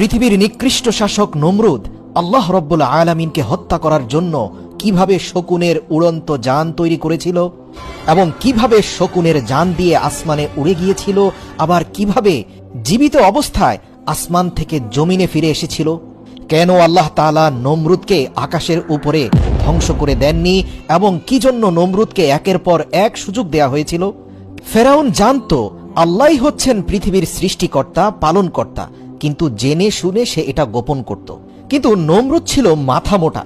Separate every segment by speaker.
Speaker 1: পৃথিবীর নিকৃষ্ট শাসক নমরুদ আল্লাহ রব্বুল আলামিনকে হত্যা করার জন্য কীভাবে শকুনের উড়ন্ত যান তৈরি করেছিল এবং কীভাবে শকুনের যান দিয়ে আসমানে উড়ে গিয়েছিল, আবার কীভাবে জীবিত অবস্থায় আসমান থেকে জমিনে ফিরে এসেছিল? কেন আল্লাহ তাআলা নমরুদকে আকাশের উপরে ধ্বংস করে দেননি এবং কি জন্য নমরুদকে একের পর এক সুযোগ দেয়া হয়েছিল? ফেরাউন জানতো আল্লাহ হচ্ছেন পৃথিবীর সৃষ্টিকর্তা, পালনকর্তা। কিন্তু জেনে শুনে সে এটা গোপন করত। কিন্তু নমরুদ ছিল মাথা মোটা।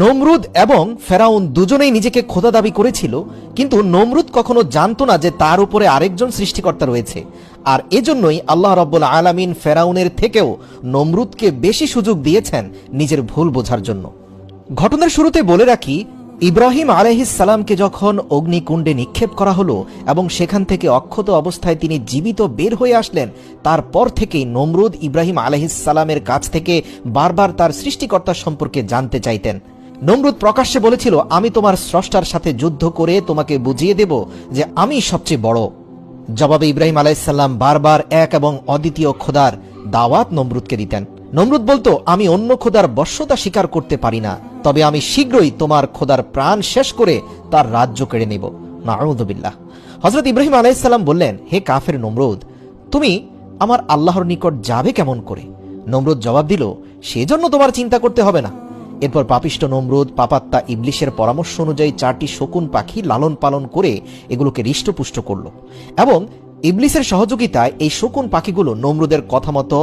Speaker 1: নমরুদ এবং ফেরাউন দুজনেই নিজেকে খোদা দাবি করেছিল, কিন্তু নমরুদ কখনো জানতো না যে তার উপরে আরেকজন সৃষ্টিকর্তা রয়েছে। আর এজন্যই আল্লাহ রব্বুল আলামিন ফেরাউনের থেকেও নমরুদকে বেশি সুযোগ দিয়েছেন নিজের ভুল বোঝার জন্য। ঘটনার শুরুতে বলে রাখি ইব্রাহিম আলহিসাল্লামকে যখন অগ্নিকুণ্ডে নিক্ষেপ করা হলো এবং সেখান থেকে অক্ষত অবস্থায় তিনি জীবিত বের হয়ে আসলেন, তারপর থেকেই নমরুদ ইব্রাহিম আলহিসাল্লামের কাছ থেকে বারবার তার সৃষ্টিকর্তা সম্পর্কে জানতে চাইতেন। নমরুদ প্রকাশ্যে বলেছিল, আমি তোমার স্রষ্টার সাথে যুদ্ধ করে তোমাকে বুঝিয়ে দেব যে আমি সবচেয়ে বড়। জবাবে ইব্রাহিম আলাইসাল্লাম বারবার এক এবং অদ্বিতীয় খোদার দাওয়াত নমরুদকে দিতেন। নমরুদ বলতো, আমি অন্য খোদার বশ্যতা স্বীকার করতে পারি না, তবে আমি শীঘ্রই তোমার খোদার প্রাণ শেষ করে তার রাজ্য কেড়ে নেব। নাউদুবিল্লাহ হজরত ইব্রাহিম আলাইসাল্লাম বললেন, হে কাফের নমরুদ, তুমি আমার আল্লাহর নিকট যাবে কেমন করে? নমরুদ জবাব দিল, সেজন্য তোমার চিন্তা করতে হবে না। এরপর পাপিষ্ট নমরুদ, পাপাত্তা ইবলিশের পরামর্শ অনুযায়ী চারটি শকুন পাখি লালন পালন করে এগুলোকে হৃষ্টপুষ্ট করল এবং ইবলিসের সহযোগিতায় এই শকুন পাখিগুলো নমরুদের কথা মতো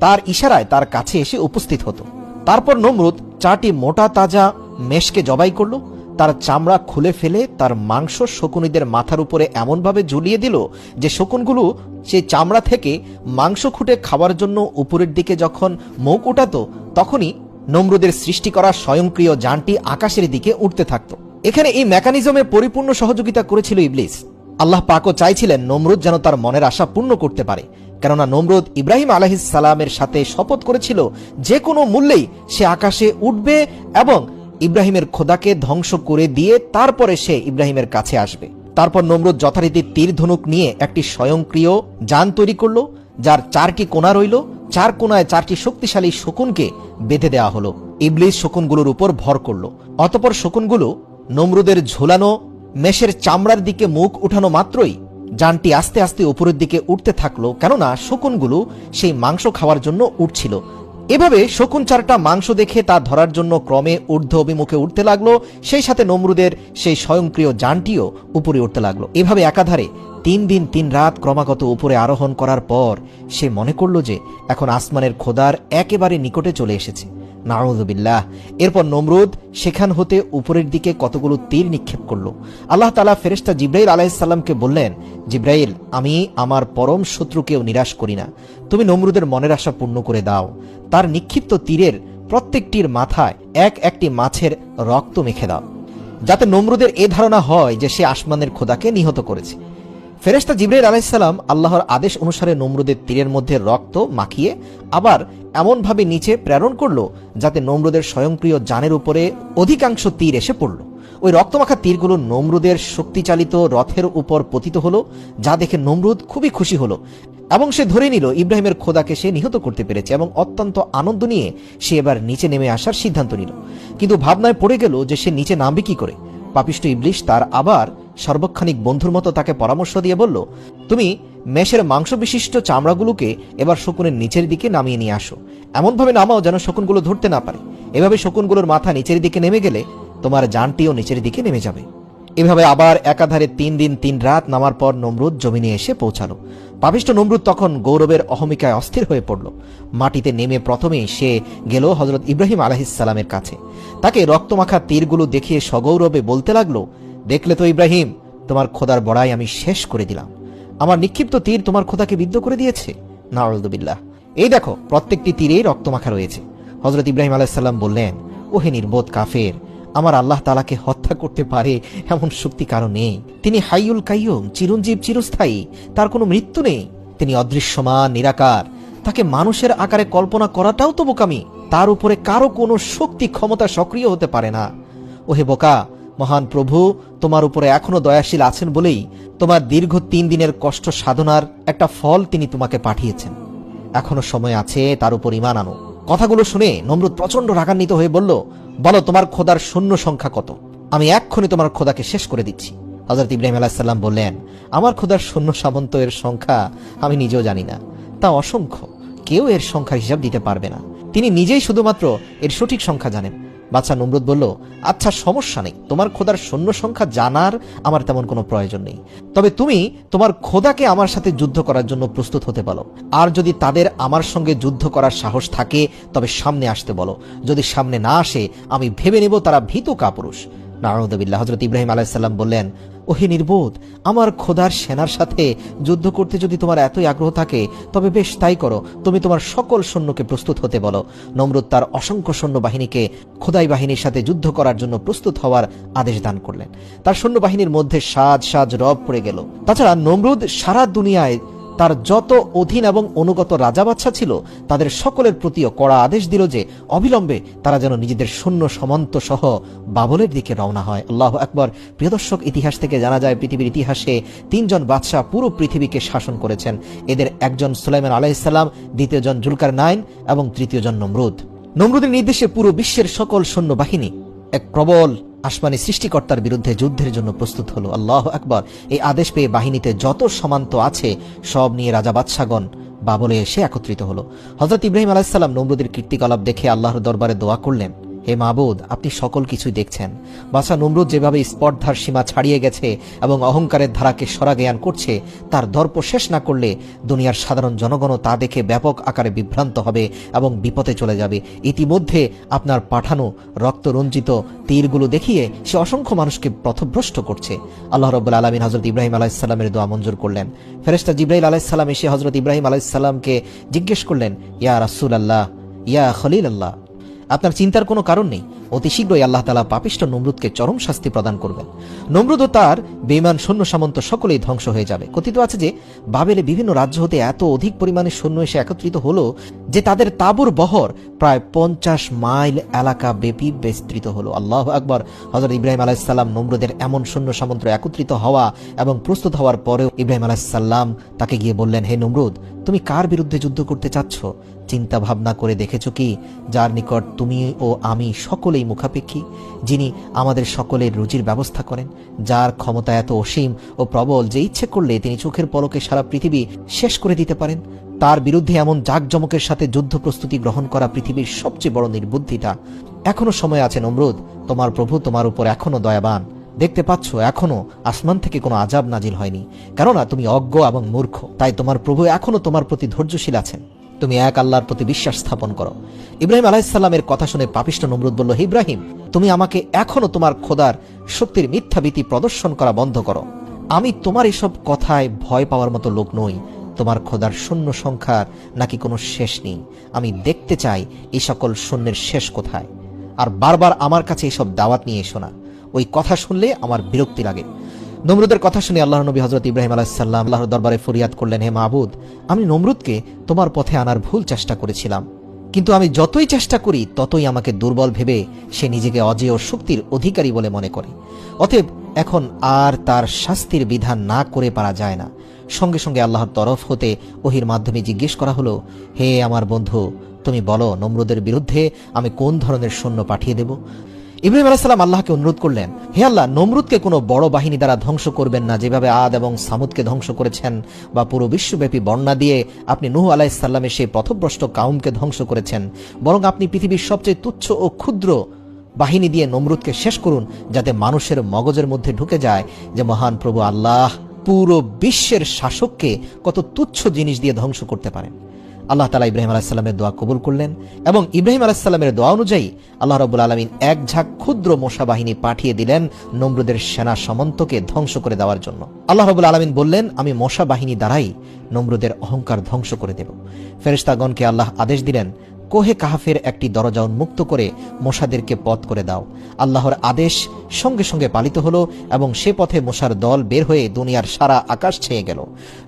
Speaker 1: তার ইশারায় তার কাছে এসে উপস্থিত হতো। তারপর নমরুদ চারটি মোটা তাজা মেষকে জবাই করল। তার চামড়া খুলে ফেলে তার মাংস শকুনিদের মাথার উপরে এমনভাবে ঝুলিয়ে দিল যে শকুনগুলো সেই চামড়া থেকে মাংস খুঁটে খাওয়ার জন্য উপরের দিকে যখন মুখ উঠাত, তখনই নমরুদের সৃষ্টি করা স্বয়ংক্রিয় যানটি আকাশের দিকে উঠতে থাকত। এখানে এই মেকানিজমে পরিপূর্ণ সহযোগিতা করেছিল ইবলিস। আল্লাহ পাকও চাইছিলেন নমরুদ যেন তার মনের আশা পূর্ণ করতে পারে। কেননা নমরুদ ইব্রাহিম সালামের সাথে শপথ করেছিল যে কোনো মূল্যেই সে আকাশে উঠবে এবং ইব্রাহিমের খোদাকে ধ্বংস করে দিয়ে তারপরে সে ইব্রাহিমের কাছে আসবে। তারপর নমরুদ যথারীতি তীর ধনুক নিয়ে একটি স্বয়ংক্রিয় যান তৈরি করল, যার চারটি কোণা রইল। চার কোনায় চারটি শক্তিশালী শকুনকে বেঁধে দেওয়া হলো। ইবলিস শকুনগুলোর উপর ভর করল। অতপর শকুনগুলো নমরুদের ঝোলানো মেষের চামড়ার দিকে মুখ উঠানো মাত্রই যানটি আস্তে আস্তে উপরের দিকে উঠতে থাকল কেননা শকুনগুলো সেই মাংস খাওয়ার জন্য উঠছিল। এভাবে শকুন চারটা মাংস দেখে তা ধরার জন্য ক্রমে ঊর্ধ্ব অভিমুখে উঠতে লাগল, সেই সাথে নমরুদের সেই স্বয়ংক্রিয় যানটিও উপরে উঠতে লাগল। এভাবে একাধারে তিন দিন তিন রাত ক্রমাগত উপরে আরোহণ করার পর সে মনে করল যে এখন আসমানের খোদার একেবারে নিকটে চলে এসেছে। নাউজুবিল্লাহ এরপর নমরুদ সেখান হতে উপরের দিকে কতগুলো তীর নিক্ষেপ করল। আল্লাহ তালা ফেরেস্তা জিব্রাইল আলাইসাল্লামকে বললেন, জিব্রাইল, আমি আমার পরম শত্রুকেও নিরাশ করি না। তুমি নমরুদের মনের আশা পূর্ণ করে দাও। তার নিক্ষিপ্ত তীরের প্রত্যেকটির মাথায় এক একটি মাছের রক্ত মেখে দাও। যাতে নমরুদের এ ধারণা হয় যে সে আসমানের খোদাকে নিহত করেছে। ফেরেস্তা জিব্রাইল আলাইসাল্লাম আল্লাহর আদেশ অনুসারে নমরুদের তীরের মধ্যে রক্ত মাখিয়ে আবার এমনভাবে নিচে প্রেরণ করল যাতে নমরুদের স্বয়ংক্রিয় যানের উপরে অধিকাংশ তীর এসে পড়ল। ওই রক্তমাখা তীরগুলো নমরুদের শক্তিচালিত রথের উপর পতিত হলো, যা দেখে নমরুদ খুবই খুশি হলো এবং সে ধরে নিল, ইব্রাহিমের খোদাকে সে নিহত করতে পেরেছে এবং অত্যন্ত আনন্দ নিয়ে সে এবার নিচে নেমে আসার সিদ্ধান্ত নিল। কিন্তু ভাবনায় পড়ে গেল যে সে নিচে নামবে কি করে। পাপিষ্ট ইবলিশ তার আবার সর্বক্ষণিক বন্ধুর মতো তাকে পরামর্শ দিয়ে বলল, তুমি মেষের মাংস বিশিষ্ট চামড়াগুলোকে এবার শকুনের নিচের দিকে নামিয়ে নিয়ে আসো। এমনভাবে নামাও যেন শকুনগুলো ধরতে না পারে। এভাবে শকুনগুলোর মাথা নিচের দিকে নেমে গেলে তোমার যানটিও নিচের দিকে নেমে যাবে। এভাবে আবার একাধারে তিন দিন তিন রাত নামার পর নমরুদ জমিনে এসে পৌঁছালো। পাপিষ্ট নমরুদ তখন গৌরবের অহমিকায় অস্থির হয়ে পড়ল। মাটিতে নেমে প্রথমেই সে গেল হজরত ইব্রাহিম আলাহিসাল্লামের কাছে। তাকে রক্তমাখা তীরগুলো দেখিয়ে সগৌরবে বলতে লাগল দেখলে তো ইব্রাহিম, তোমার খোদার বড়াই আমি শেষ করে দিলাম। আমার নিক্ষিপ্ত তীর তোমার খোদাকে বিদ্ধ করে দিয়েছে। নারদুবিল্লাহ এই দেখো, প্রত্যেকটি তীরেই রক্তমাখা রয়েছে। হজরত ইব্রাহিম আলাইসাল্লাম বললেন, ওহে নির্বোধ কাফের, আমার আল্লাহ তালাকে হত্যা করতে পারে এমন শক্তি কারও নেই। তিনি হাইউল কাইয়ুম, চিরঞ্জীব চিরস্থায়ী, তার কোনো মৃত্যু নেই। তিনি অদৃশ্যমান, নিরাকার। তাকে মানুষের আকারে কল্পনা করাটাও তো বোকামি। তার উপরে কারও কোনো শক্তি ক্ষমতা সক্রিয় হতে পারে না। ওহে বোকা মহান প্রভু, তোমার উপরে এখনও দয়াশীল আছেন বলেই তোমার দীর্ঘ তিন দিনের কষ্ট সাধনার একটা ফল তিনি তোমাকে পাঠিয়েছেন। এখনও সময় আছে, তার উপর ইমান আনো। কথাগুলো শুনে নমরুদ প্রচণ্ড রাগান্বিত হয়ে বলল, বলো, তোমার খোদার শূন্য সংখ্যা কত? আমি এক্ষুনি তোমার খোদাকে শেষ করে দিচ্ছি। হজরত ইব্রাহিম আলাহিসাল্লাম বললেন, আমার খোদার শূন্য সামন্ত এর সংখ্যা আমি নিজেও জানি না। তা অসংখ্য। কেউ এর সংখ্যার হিসাব দিতে পারবে না। তিনি নিজেই শুধুমাত্র এর সঠিক সংখ্যা জানেন। বাচ্চা নমরুদ বলল আচ্ছা সমস্যা নেই। তোমার খোদার সৈন্য সংখ্যা জানার আমার তেমন কোনো প্রয়োজন নেই। তবে তুমি তোমার খোদাকে আমার সাথে যুদ্ধ করার জন্য প্রস্তুত হতে বলো। আর যদি তাদের আমার সঙ্গে যুদ্ধ করার সাহস থাকে, তবে সামনে আসতে বলো। যদি সামনে না আসে, আমি ভেবে নেব তারা ভীত কাপুরুষ। নারদবিল্লাহ হজরত ইব্রাহিম আলাইসাল্লাম বললেন, ওহে নির্বোধ, আমার খোদার সেনার সাথে যুদ্ধ করতে যদি তোমার এতই আগ্রহ থাকে, তবে বেশ তাই করো, তুমি তোমার সকল সৈন্যকে প্রস্তুত হতে বলো। নমরুদ তার অসংখ্য সৈন্য বাহিনীকে খোদাই বাহিনীর সাথে যুদ্ধ করার জন্য প্রস্তুত হওয়ার আদেশ দান করলেন। তার সৈন্যবাহিনীর মধ্যে সাজ সাজ রব পড়ে গেল। তাছাড়া নমরুদ সারা দুনিয়ায় তার যত অধীন এবং অনুগত রাজা বাচ্চা ছিল, তাদের সকলের প্রতিও কড়া আদেশ দিল যে, অবিলম্বে তারা যেন নিজেদের শূন্য সমান্ত সহ বাবলের দিকে রওনা হয়। আল্লাহ একবার প্রিয় দর্শক, ইতিহাস থেকে জানা যায়, পৃথিবীর ইতিহাসে তিনজন বাদশাহ পুরো পৃথিবীকে শাসন করেছেন। এদের একজন সুলাইমান আলাইসাল্লাম দ্বিতীয়জন জুলকার নাইন এবং তৃতীয়জন নমরুদ। নমরুদের নির্দেশে পুরো বিশ্বের সকল সৈন্যবাহিনী এক প্রবল আসমানি সৃষ্টিকর্তার বিরুদ্ধে যুদ্ধের জন্য প্রস্তুত হলো। আল্লাহ আকবর। এই আদেশ পেয়ে বাহিনীতে যত সমান্ত আছে, সব নিয়ে রাজা বাদশাগণ বাবলে এসে একত্রিত হলো। হজরত ইব্রাহিম আলাহিসাল্লাম নমরুদের কীর্তিকলাপ দেখে আল্লাহর দরবারে দোয়া করলেন। হে মাবুদ, আপনি সকল কিছুই দেখছেন। বাসা নমরুদ যেভাবে স্পর্ধার সীমা ছাড়িয়ে গেছে এবং অহংকারের ধারাকে সরাজ্ঞান করছে, তার দর্প শেষ না করলে দুনিয়ার সাধারণ জনগণও তা দেখে ব্যাপক আকারে বিভ্রান্ত হবে এবং বিপদে চলে যাবে। ইতিমধ্যে আপনার পাঠানো রক্তরঞ্জিত তীরগুলো দেখিয়ে সে অসংখ্য মানুষকে পথভ্রষ্ট করছে। আল্লাহ রব্বুল আলমিন হজরত ইব্রাহিম আলাইসাল্লামের দোয়া মঞ্জুর করলেন। ফেরেস্তা জিব্রাহিল আলাইসাল্লাম এসে হজরত ইব্রাহিম আলাহিসাল্লামকে জিজ্ঞেস করলেন, ইয়া রাসুল আল্লাহ ইয়া খলিল আল্লাহ। আপনার চিন্তার কোনো কারণ নেই। অতি শীঘ্রই আল্লাহ তালা পাপিষ্ট নমরুদকে চরম শাস্তি প্রদান করবেন। নমরুদ ও তার বেমান সৈন্য সামন্ত সকলেই ধ্বংস হয়ে যাবে। কথিত আছে যে, বাবেলে বিভিন্ন রাজ্য হতে এত অধিক পরিমাণে সৈন্য এসে একত্রিত হলো যে তাদের তাবুর বহর প্রায় পঞ্চাশ মাইল এলাকা ব্যাপী বিস্তৃত হলো। আল্লাহ আকবর হজরত ইব্রাহিম আলাহিসাল্লাম নমরুদের এমন সৈন্য সামন্ত একত্রিত হওয়া এবং প্রস্তুত হওয়ার পরেও ইব্রাহিম আলাহিসাল্লাম তাকে গিয়ে বললেন, হে নমরুদ, তুমি কার বিরুদ্ধে যুদ্ধ করতে চাচ্ছ? চিন্তা ভাবনা করে দেখেছ কি? যার নিকট তুমি ও আমি সকলেই মুখাপেক্ষী, যিনি আমাদের সকলের রুজির ব্যবস্থা করেন, যার ক্ষমতা এত অসীম ও প্রবল যে ইচ্ছে করলে তিনি চোখের পলকে সারা পৃথিবী শেষ করে দিতে পারেন। তার বিরুদ্ধে এমন জাকজমকের সাথে যুদ্ধ প্রস্তুতি গ্রহণ করা পৃথিবীর সবচেয়ে বড় নির্বুদ্ধিতা। এখনও সময় আছে নমরুদ, তোমার প্রভু তোমার উপর এখনও দয়াবান। দেখতে পাচ্ছ, এখনও আসমান থেকে কোনো আজাব নাজিল হয়নি। কেননা তুমি অজ্ঞ এবং মূর্খ, তাই তোমার প্রভু এখনও তোমার প্রতি ধৈর্যশীল আছেন। তুমি এক আল্লাহর প্রতি বিশ্বাস স্থাপন করো। ইব্রাহিম আলাহিসাল্লামের কথা শুনে পাপিষ্ট নমরুদ বলল ইব্রাহিম, তুমি আমাকে এখনও তোমার খোদার শক্তির মিথ্যাভীতি প্রদর্শন করা বন্ধ করো। আমি তোমার এসব কথায় ভয় পাওয়ার মতো লোক নই। তোমার খোদার শূন্য সংখ্যার নাকি কোনো শেষ নেই। আমি দেখতে চাই এই সকল শূন্যের শেষ কোথায়। আর বারবার আমার কাছে এসব দাওয়াত নিয়ে এসো না। ওই কথা শুনলে আমার বিরক্তি লাগে। নমরুদের কথা শুনে আল্লাহ নবী হজরত ইব্রাহিম আলাহিসাল্লাম আল্লাহর দরবারে ফরিয়াদ করলেন, হে মাহবুদ আমি নমরুদকে তোমার পথে আনার ভুল চেষ্টা করেছিলাম। কিন্তু আমি যতই চেষ্টা করি, ততই আমাকে দুর্বল ভেবে সে নিজেকে অজেয় শক্তির অধিকারী বলে মনে করে। অতএব এখন আর তার শাস্তির বিধান না করে পারা যায় না। সঙ্গে সঙ্গে আল্লাহর তরফ হতে ওহির মাধ্যমে জিজ্ঞেস করা হলো, হে আমার বন্ধু, তুমি বলো নমরুদের বিরুদ্ধে আমি কোন ধরনের সৈন্য পাঠিয়ে দেব? ইব্রাহিম আলাইসাল্লাম আল্লাহকে অনুরোধ করলেন, হে আল্লাহ, নমরুদকে কোনো বড় বাহিনী দ্বারা ধ্বংস করবেন না। যেভাবে আদ এবং সামুদকে ধ্বংস করেছেন বা পুরো বিশ্বব্যাপী বর্ণনা দিয়ে আপনি নুহ আলাইসাল্লামের সেই পথভ্রষ্ট কাউমকে ধ্বংস করেছেন, বরং আপনি পৃথিবীর সবচেয়ে তুচ্ছ ও ক্ষুদ্র বাহিনী দিয়ে নমরুদকে শেষ করুন, যাতে মানুষের মগজের মধ্যে ঢুকে যায় যে মহান প্রভু আল্লাহ পুরো বিশ্বের শাসককে কত তুচ্ছ জিনিস দিয়ে ধ্বংস করতে পারেন। আল্লাহ তালা ইব্রাহিম আলাহিসাল্লামের দোয়া কবুল করলেন এবং ইব্রাহিম আলাহিসাল্লামের দোয়া অনুযায়ী আল্লাহ রবুল আলমিন এক ঝাঁক ক্ষুদ্র মশা বাহিনী পাঠিয়ে দিলেন নমরুদের সেনা সামন্তকে ধ্বংস করে দেওয়ার জন্য। আল্লাহ রবুল আলমিন বললেন, আমি মশা বাহিনী দ্বারাই নমরুদের অহংকার ধ্বংস করে দেব। ফেরিস্তাগণকে আল্লাহ আদেশ দিলেন কোহে কাহাফের একটি দরজা উন্মুক্ত করে মশাদেরকে পথ করে দাও। আল্লাহর আদেশ সঙ্গে সঙ্গে পালিত হলো এবং সে পথে মশার দল বের হয়ে দুনিয়ার সারা আকাশ ছেয়ে গেল।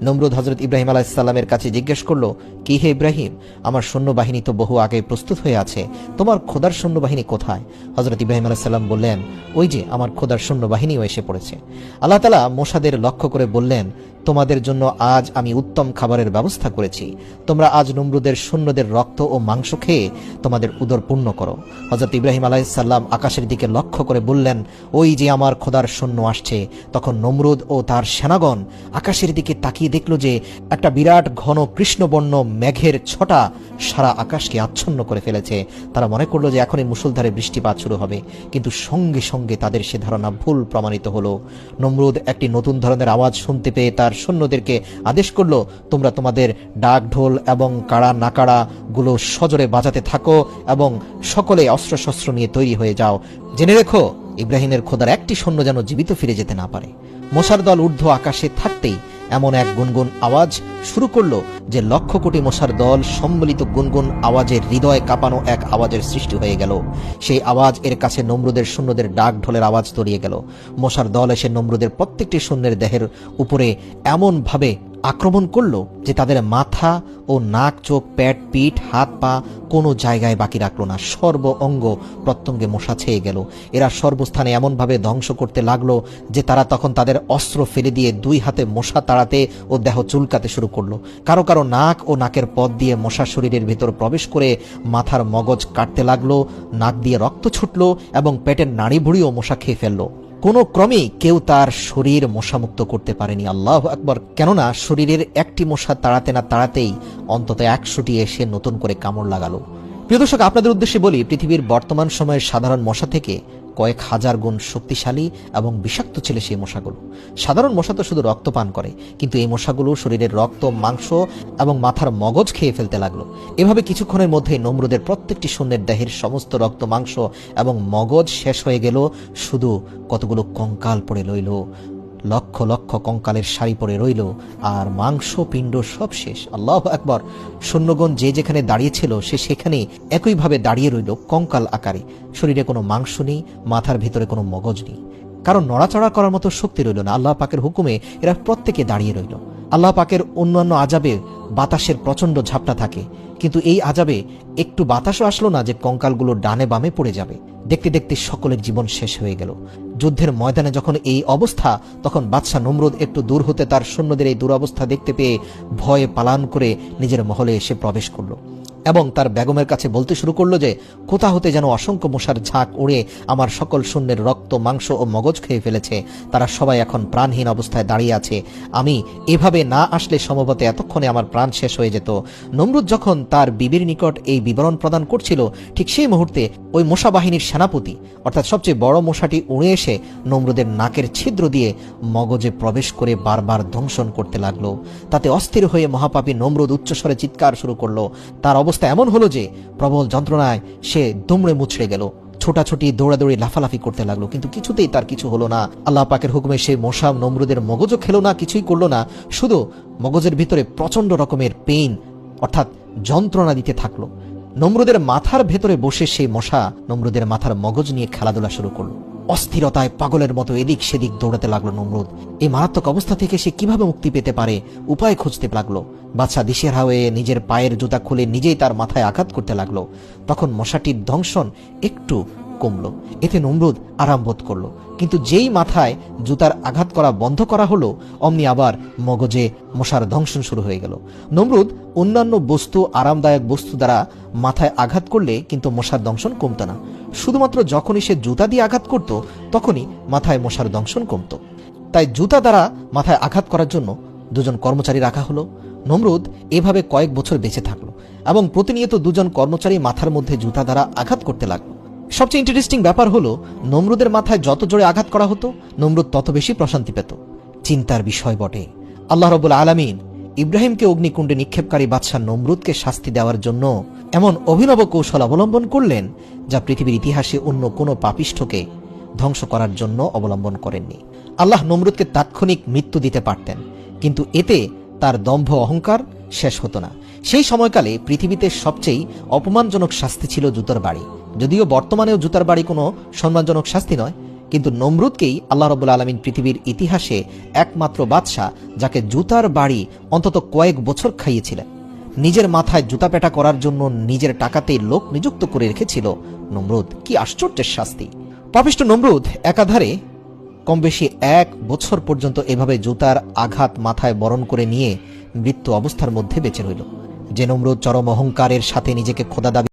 Speaker 1: নমরুদ হজরত ইব্রাহিম আলাহিসাল্লামের কাছে জিজ্ঞেস করল, কি হে ইব্রাহিম? আমার সৈন্যবাহিনী তো বহু আগে প্রস্তুত হয়ে আছে। তোমার খোদার সৈন্যবাহিনী কোথায়? হজরত ইব্রাহিম আলাহিসাল্লাম বললেন, ওই যে আমার খোদার সৈন্যবাহিনীও এসে পড়েছে। আল্লাহ তালা মশাদের লক্ষ্য করে বললেন, তোমাদের জন্য আজ আমি উত্তম খাবারের ব্যবস্থা করেছি। তোমরা আজ নমরুদের সৈন্যদের রক্ত ও মাংস খেয়ে তোমাদের উদর পূর্ণ করো। হজরত ইব্রাহিম আলাইসাল্লাম আকাশের দিকে লক্ষ্য করে বললেন, ওই যে আমার খোদার সৈন্য আসছে। তখন নমরুদ ও তার সেনাগণ আকাশের দিকে তাকিয়ে দেখল যে একটা বিরাট ঘন কৃষ্ণবর্ণ মেঘের ছটা সারা আকাশকে আচ্ছন্ন করে ফেলেছে। তারা মনে করল যে এখনই মুসলধারে বৃষ্টিপাত শুরু হবে, কিন্তু সঙ্গে সঙ্গে তাদের সে ধারণা ভুল প্রমাণিত হলো। নমরুদ একটি নতুন ধরনের আওয়াজ শুনতে পেয়ে তার সৈন্যদেরকে আদেশ করল, তোমরা তোমাদের ডাক ঢোল এবং কাড়া নাকাড়া গুলো সজোরে বাজাতে থাকো এবং সকলে অস্ত্রশস্ত্র নিয়ে তৈরি হয়ে যাও। জেনে রেখো, ইব্রাহিমের খোদার একটি সৈন্য যেন জীবিত ফিরে যেতে না পারে। মশার দল ঊর্ধ্ব আকাশে থাকতেই এমন এক গুনগুন আওয়াজ শুরু করল যে লক্ষ কোটি মশার দল সম্মিলিত গুনগুন আওয়াজের হৃদয় কাঁপানো এক আওয়াজের সৃষ্টি হয়ে গেল। সেই আওয়াজ এর কাছে নমরুদের শূন্যদের ডাক ঢোলের আওয়াজ তরিয়ে গেল। মশার দল এসে নমরুদের প্রত্যেকটি শূন্যের দেহের উপরে এমনভাবে আক্রমণ করল যে তাদের মাথা ও নাক, চোখ, প্যাট, পিঠ, হাত, পা কোনো জায়গায় বাকি রাখল না। সর্ব অঙ্গ প্রত্যঙ্গে মশা ছেয়ে গেল। এরা সর্বস্থানে এমনভাবে ধ্বংস করতে লাগল যে তারা তখন তাদের অস্ত্র ফেলে দিয়ে দুই হাতে মশা তাড়াতে ও দেহ চুলকাতে শুরু করল। কারও কারও নাক ও নাকের পথ দিয়ে মশা শরীরের ভিতর প্রবেশ করে মাথার মগজ কাটতে লাগল, নাক দিয়ে রক্ত ছুটল এবং পেটের নাড়ি ভুড়িও মশা খেয়ে ফেলল। কোনো ক্রমেই কেউ তার শরীর মশামুক্ত করতে পারেনি, আল্লাহ আকবর। কেননা শরীরের একটি মশা তাড়াতে না তাড়াতেই অন্তত একশোটি এসে নতুন করে কামড় লাগালো। প্রিয় দর্শক, আপনাদের উদ্দেশ্যে বলি, পৃথিবীর বর্তমান সময়ের সাধারণ মশা থেকে কয়েক হাজার গুণ শক্তিশালী এবং বিষাক্ত ছিল সেই মশাগুলো। সাধারণ মশা তো শুধু রক্ত পান করে, কিন্তু এই মশাগুলো শরীরের রক্ত, মাংস এবং মাথার মগজ খেয়ে ফেলতে লাগল। এভাবে কিছুক্ষণের মধ্যে নমরুদের প্রত্যেকটি সৈন্যের দেহের সমস্ত রক্ত, মাংস এবং মগজ শেষ হয়ে গেল। শুধু কতগুলো কঙ্কাল পড়ে রইল। লক্ষ লক্ষ কঙ্কালের শাড়ি পরে রইল, আর মাংস, পিণ্ড সব শেষ। আল্লাহ একবার সৈন্যগণ যে যেখানে দাঁড়িয়েছিল, সে সেখানে একইভাবে দাঁড়িয়ে রইল কঙ্কাল আকারে। শরীরে কোনো মাংস নেই, মাথার ভেতরে কোনো মগজ নেই। কারণ নড়াচড়া করার মতো শক্তি রইল না। আল্লাহ পাকের হুকুমে এরা প্রত্যেকে দাঁড়িয়ে রইল। আল্লাহ পাকের অন্যান্য আজাবে বাতাসের প্রচণ্ড ঝাপটা থাকে। কিন্তু এই আজাবে একটু বাতাসও আসলো না যে কঙ্কালগুলো ডানে বামে পড়ে যাবে। দেখতে দেখতে সকলের জীবন শেষ হয়ে গেল। যুদ্ধের ময়দানে যখন এই অবস্থা, তখন বাদশাহ নমরুদ একটু দূর হতে তার সৈন্যদের এই দুরবস্থা দেখতে পেয়ে ভয়ে পালান করে নিজের মহলে এসে প্রবেশ করল। এবং তার বেগমের কাছে বলতে শুরু করল যে, কোথা হতে যেন অসংখ্য মশার ঝাঁক উড়ে আমার সকল শূন্যের রক্ত, মাংস ও মগজ খেয়ে ফেলেছে। তারা সবাই এখন প্রাণহীন অবস্থায় দাঁড়িয়ে আছে। আমি এভাবে না আসলে সম্ভবত এতক্ষণে আমার প্রাণ শেষ হয়ে যেত। নমরুদ যখন তার বিবির নিকট এই বিবরণ প্রদান করছিল, ঠিক সেই মুহূর্তে ওই মশা বাহিনীর সেনাপতি, অর্থাৎ সবচেয়ে বড় মশাটি উড়ে এসে নমরুদের নাকের ছিদ্র দিয়ে মগজে প্রবেশ করে বারবার ধ্বংসন করতে লাগল। তাতে অস্থির হয়ে মহাপাপী নমরুদ উচ্চস্বরে চিৎকার শুরু করল। তার অবস্থা এমন হলো যে প্রবল যন্ত্রণায় সে দুমড়ে মুচড়ে গেল। ছোটাছুটি, দৌড়াদৌড়ি, লাফালাফি করতে লাগল, কিন্তু কিছুতেই তার কিছু হলো না। আল্লাহ পাকের হুকুমে সে মশা নমরুদের মগজও খেলো না, কিছুই করল না, শুধু মগজের ভিতরে প্রচণ্ড রকমের পেইন, অর্থাৎ যন্ত্রণা দিতে থাকল। নমরুদের মাথার ভেতরে বসে সেই মশা নমরুদের মাথার মগজ নিয়ে খেলাধুলা শুরু করল। অস্থিরতায় পাগলের মতো এদিক সেদিক দৌড়াতে লাগল নমরুদ। এই মারাত্মক অবস্থা থেকে সে কীভাবে মুক্তি পেতে পারে, উপায় খুঁজতে লাগল। বাচ্চা দিশের হাওয়ে নিজের পায়ের জুতা খুলে নিজেই তার মাথায় আঘাত করতে লাগল। তখন মশাটির দংশন একটু কমলো। এতে নমরুদ আরাম বোধ করল। কিন্তু যেই মাথায় জুতার আঘাত করা বন্ধ করা হলো, অমনি আবার মগজে মশার ধ্বংসন শুরু হয়ে গেল। নমরুদ অন্যান্য বস্তু, আরামদায়ক বস্তু দ্বারা মাথায় আঘাত করলে কিন্তু মশার দংশন কমতো না। শুধুমাত্র যখনই সে জুতা দিয়ে আঘাত করত, তখনই মাথায় মশার দংশন কমতো। তাই জুতা দ্বারা মাথায় আঘাত করার জন্য দুজন কর্মচারী রাখা হলো। নমরুদ এভাবে কয়েক বছর বেঁচে থাকল এবং প্রতিনিয়ত দুজন কর্মচারী মাথার মধ্যে জুতা দ্বারা আঘাত করতে লাগল। সবচেয়ে ইন্টারেস্টিং ব্যাপার হলো, নমরুদের মাথায় যত জোরে আঘাত করা হতো, নমরুদ তত বেশি প্রশান্তি পেত। চিন্তার বিষয় বটে। আল্লাহ রবুল আলমিন ইব্রাহিমকে অগ্নিকুণ্ডে নিক্ষেপকারী বাদশাহ নমরুদকে শাস্তি দেওয়ার জন্য এমন অভিনব কৌশল অবলম্বন করলেন, যা পৃথিবীর ইতিহাসে অন্য কোনো পাপিষ্ঠকে ধ্বংস করার জন্য অবলম্বন করেননি। আল্লাহ নমরুদকে তাৎক্ষণিক মৃত্যু দিতে পারতেন, কিন্তু এতে তার দম্ভ অহংকার শেষ হতো না। সেই সময়কালে পৃথিবীতে সবচেয়ে অপমানজনক শাস্তি ছিল জুতার বাড়ি। যদিও বর্তমানেও জুতার বাড়ি কোনো সম্মানজনক শাস্তি নয়, কিন্তু নমরুদকেই আল্লাহ রবুল আলমিন পৃথিবীর ইতিহাসে একমাত্র বাদশাহ যাকে জুতার বাড়ি অন্তত কয়েক বছর খাইয়েছিলেন। নিজের মাথায় জুতা পেটা করার জন্য নিজের টাকাতেই লোক নিযুক্ত করে রেখেছিল নমরুদ। কি আশ্চর্যের শাস্তি! পাপিষ্ট নমরুদ একাধারে কম বেশি এক বছর পর্যন্ত এভাবে জুতার আঘাত মাথায় বরণ করে নিয়ে মৃত্যু অবস্থার মধ্যে বেঁচে রইল। যে নমরুদ চরম অহংকারের সাথে নিজেকে খোদা দাবি